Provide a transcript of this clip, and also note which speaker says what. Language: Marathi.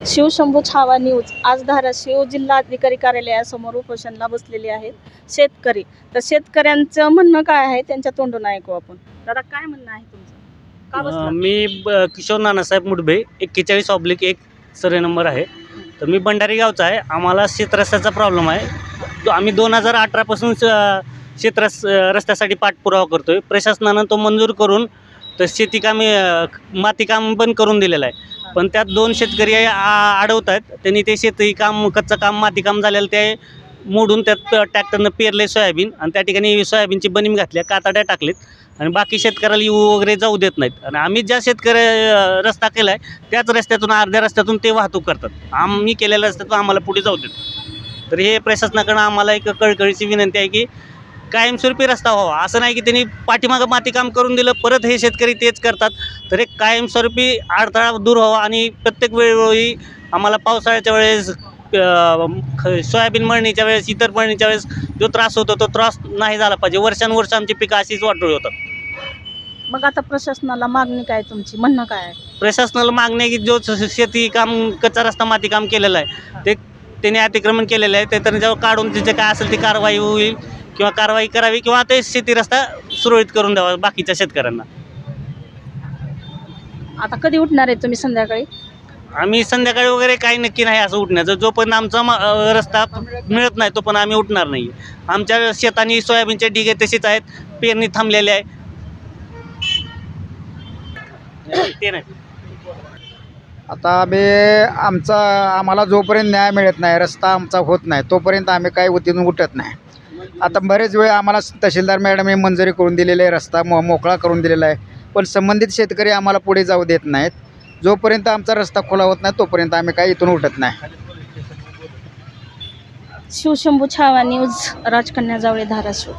Speaker 1: शिवशंभू छावा न्यूज. आज धाराशिव जिल्हाधिकारी कार्यालयासमोर उपोषणला बसलेले आहेत शेतकरी. तर शेतकऱ्यांचं म्हणणं काय आहे? त्यांच्या तोंडून ऐकू आपण. दादा काय म्हणणं आहे तुमचं? का बसला?
Speaker 2: अं, मी ब- किशोर नानासाहेब मुडबे एक्केचाळीस ऑब्लिक एक सर्वे नंबर आहे. तर मी भंडारी गावचा आहे. आम्हाला शेतरस्त्याचा प्रॉब्लेम आहे. तो आम्ही दोन हजार अठरापासून शेतरस रस्त्यासाठी पाठपुरावा करतो आहे प्रशासनानं तो मंजूर करून तर शेतीकामी मातीकाम पण करून दिलेलं आहे. पण त्यात दोन शेतकरी आ- अडवत आहेत. त्यांनी ते शेती काम कच्चं काम मातीकाम झालेलं ते मोडून त्यात ट्रॅक्टरनं पेरले सोयाबीन आणि त्या ठिकाणी सोयाबीनची बनीम घातल्या कातड्या टाकलेत आणि बाकी शेतकऱ्याला येऊ वगैरे जाऊ देत नाहीत. आणि आम्ही ज्या शेतकरी रस्ता केला आहे त्याच रस्त्यातून अर्ध्या रस्त्यातून ते वाहतूक करतात. आम्ही केलेल्या रस्त्यातून आम्हाला पुढे जाऊ देत तर हे प्रशासनाकडं आम्हाला एक कळकळीची विनंती आहे की कायमस्वरूपी रस्ता व्हावा. असं नाही की त्यांनी पाठीमागं मातीकाम करून दिलं परत हे शेतकरी तेच करतात. तर एक कायमस्वरूपी अडथळा दूर व्हावा आणि प्रत्येक वेळोवेळी आम्हाला पावसाळ्याच्या वेळेस सोयाबीन मळणीच्या वेळेस इतर मळणीच्या वेळेस जो त्रास होतो तो त्रास नाही झाला पाहिजे. वर्षानुवर्ष आमची पिकं अशीच वाटोळी होतात.
Speaker 1: मग आता प्रशासनाला मागणी काय तुमची? म्हणणं काय आहे?
Speaker 2: प्रशासनाला मागणी आहे की जो श- शेती काम कच्चा रस्ता माती काम केलेलं आहे ते त्याने अतिक्रमण केलेलं आहे. ते त्याच्यावर काढून तिचे काय असेल ती कारवाई होईल. किंवा कारवाई करावी किंवा ते शेती रस्ता सुरळीत करून द्यावा बाकीच्या शेतकऱ्यांना.
Speaker 1: आता कधी उठणार आहे तुम्ही संध्याकाळी?
Speaker 2: आम्ही संध्याकाळी वगैरे काही नक्की नाही असं उठण्याचं. जोपर्यंत आमचा मा- अं, रस्ता मिळत नाही तो पण आम्ही उठणार नाही. आमच्या शेतानी सोयाबीनचे डिगे तसेच आहेत पेरणी थांबलेली आहे. ते नाही.
Speaker 3: आता आम्ही आमचा आम्हाला जोपर्यंत न्याय मिळत नाही रस्ता आमचा होत नाही तोपर्यंत आम्ही काही वतीनं उठत नाही. आता बरेच वेळ आम्हाला तहसीलदार मॅडम हे मंजुरी करून दिलेले आहे रस्ता मो मोकळा करून दिलेला आहे. पण संबंधित शेतकरी आम्हाला पुढे जाऊ देत नाहीत. जोपर्यंत आमचा रस्ता खुला होत नाही तोपर्यंत आम्ही काही इथून उठत नाही.
Speaker 1: शिवशंभू छावा न्यूज राजकन्या जावळे धाराशिव.